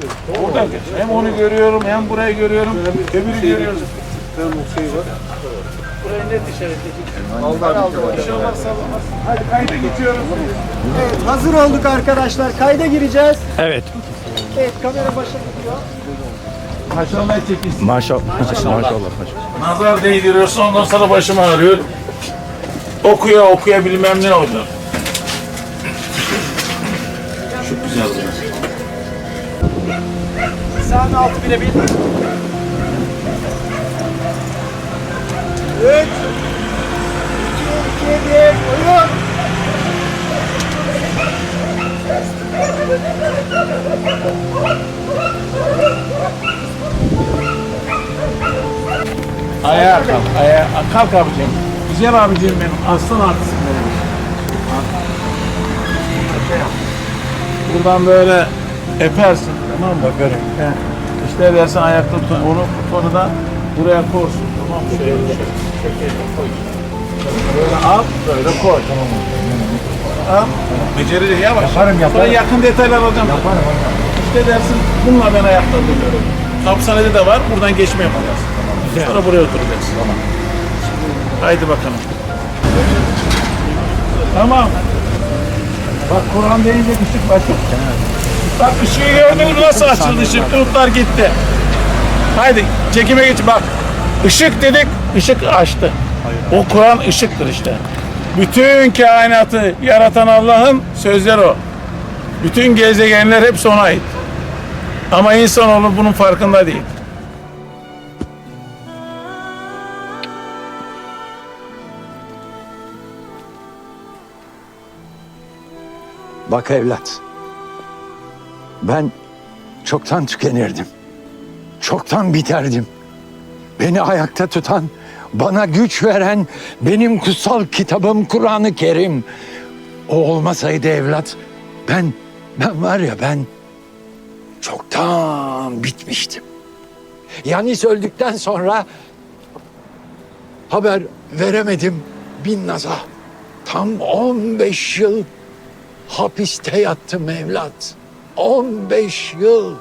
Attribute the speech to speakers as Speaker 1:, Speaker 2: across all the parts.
Speaker 1: Geç. Hem onu görüyorum hem burayı görüyorum. Öbürü görüyoruz. Burayı net işaretledik. İnşallah sallamaz. Hadi kayda geçiyoruz.
Speaker 2: Evet, hazır olduk arkadaşlar. Kayda gireceğiz.
Speaker 3: Evet.
Speaker 2: Evet, kamera başa gidiyor.
Speaker 1: Maşallah çekilsin.
Speaker 3: Maşallah. Maşallah.
Speaker 1: Nazar değdiriyorsun ondan sonra başım ağrıyor. Okuya okuya bilmem ne oldu. Çok güzel oldu.
Speaker 2: Sağın altı bile bir. Üç. İki, iki, bir. Oyun.
Speaker 1: Ayağa kalk, ayağa kalk abicim. Güzel abicim benim, aslan artistim benim. Buradan böyle epersin, tamam mı? Bakarım. He. İşte dersin ayakta tut, onu butonu da buraya korsun, tamam mı? Şöyle, şöyle koy. Böyle al, böyle koy. Tamam mı? Al. Becerilir yavaş. Yaparım, yaparım. Sonra yakın detaylar alacağım. Yaparım, İşte dersin, bununla ben ayakta duruyorum. Hapishanede de var, buradan geçme yapacağız. Sonra buraya oturacaksın. Tamam. Haydi bakalım. Tamam. Bak Kur'an deyince ışık başka. Bak ışığı gördünüz mü nasıl açıldı ışık? Bulutlar gitti. Haydi çekime geç bak. Işık dedik, ışık açtı. O Kur'an ışıktır işte. Bütün kainatı yaratan Allah'ın sözleri o. Bütün gezegenler hepsi ona ait. Ama insanoğlu bunun farkında değil.
Speaker 4: Bak evlat. Ben çoktan tükenirdim. Çoktan biterdim. Beni ayakta tutan, bana güç veren benim kutsal kitabım Kur'an-ı Kerim. O olmasaydı evlat, ben, ben var ya ben çoktan bitmiştim. Yanis öldükten sonra haber veremedim bin naza. Tam 15 yıl hapiste yattım evlat. 15 yıl.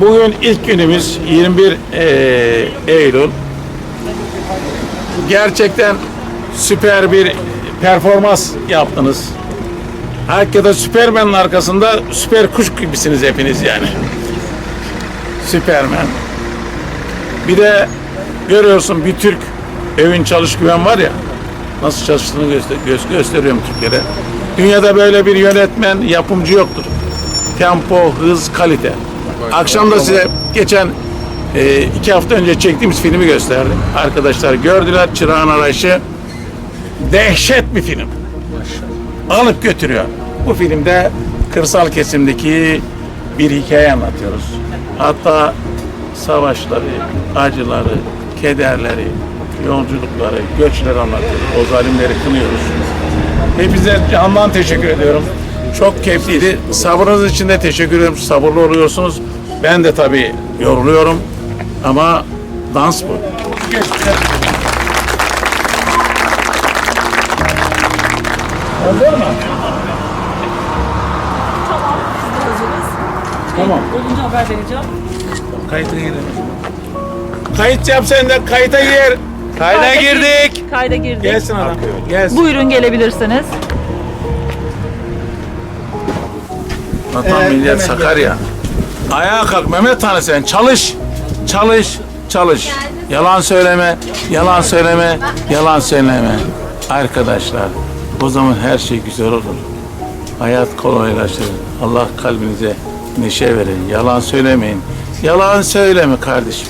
Speaker 1: Bugün ilk günümüz 21 eee, Eylül. Gerçekten süper bir performans yaptınız. Hakikaten Süpermen'in arkasında süper kuş gibisiniz hepiniz yani. Süpermen. Bir de görüyorsun bir Türk evin çalış güven var ya nasıl çalıştığını göster gö- gösteriyorum Türklere. Dünyada böyle bir yönetmen, yapımcı yoktur. Tempo, hız, kalite. Akşam da size geçen e, iki hafta önce çektiğimiz filmi gösterdim. Arkadaşlar gördüler Çırağan Arayışı. Dehşet bir film. Alıp götürüyor. Bu filmde kırsal kesimdeki bir hikaye anlatıyoruz. Hatta savaşları, acıları, kederleri, yolculukları, göçleri anlatıyoruz. O zalimleri kınıyoruz. Hepinize candan teşekkür ediyorum. Çok keyifliydi. Sabrınız için de teşekkür ederim. Sabırlı oluyorsunuz. Ben de tabii yoruluyorum. Ama dans bu. Hazır mı? Tamam.
Speaker 5: Olunca haber vereceğim.
Speaker 1: Kayıta girelim. Kayıt yap sen de kayıta gir. Kayda girdik.
Speaker 5: Kayda girdik.
Speaker 1: Gelsin adam. Gelsin.
Speaker 5: Buyurun gelebilirsiniz.
Speaker 1: Vatan millet Sakarya. Ayağa kalk Mehmet Tanrı sen çalış. Çalış. Çalış. Yalan söyleme. Yalan söyleme. Yalan söyleme. Arkadaşlar o zaman her şey güzel olur. Hayat kolaylaşır. Allah kalbinize neşe verin. Yalan söylemeyin. Yalan söyleme kardeşim.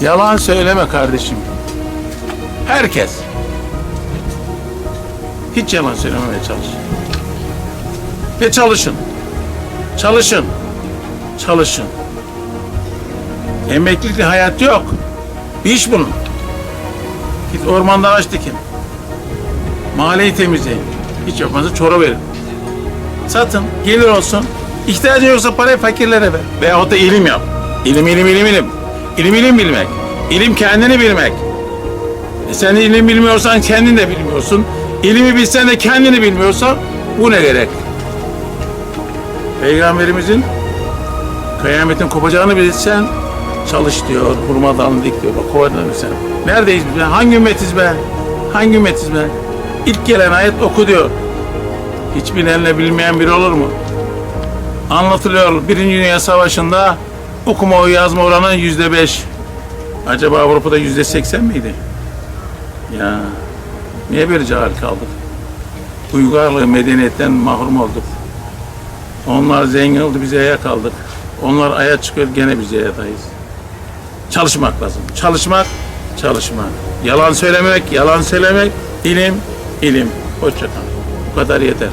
Speaker 1: Yalan söyleme kardeşim. Herkes. Hiç yalan söylememeye çalış. Ve çalışın. Çalışın. Çalışın. Emeklilikle hayat yok. Bir iş bulun. Git ormandan ağaç dikin. Mahalleyi temizleyin. Hiç yapmazsa çorba verin. Satın. Gelir olsun. İhtiyacın yoksa parayı fakirlere ver. Veyahut da ilim yap. İlim, ilim, ilim, ilim. İlim, ilim bilmek. İlim kendini bilmek. Sen ilim bilmiyorsan kendin de bilmiyorsun. İlimi bilsen de kendini bilmiyorsan bu ne gerek? Peygamberimizin kıyametin kopacağını bilsen çalış diyor, hurma dalını dik diyor. Bak kovadın sen. Neredeyiz biz? Hangi ümmetiz be? Hangi ümmetiz be? İlk gelen ayet oku diyor. Hiçbir eline bilmeyen biri olur mu? Anlatılıyor Birinci Dünya Savaşı'nda okuma yazma oranı yüzde beş. Acaba Avrupa'da yüzde seksen miydi? Ya niye böyle cahil kaldık? Uygarlığı medeniyetten mahrum olduk. Onlar zengin oldu biz aya kaldık. Onlar aya çıkıyor gene biz yayadayız. Çalışmak lazım. Çalışmak, çalışmak. Yalan söylemek, yalan söylemek. ilim, ilim. Hoşça kal. Bu kadar yeter.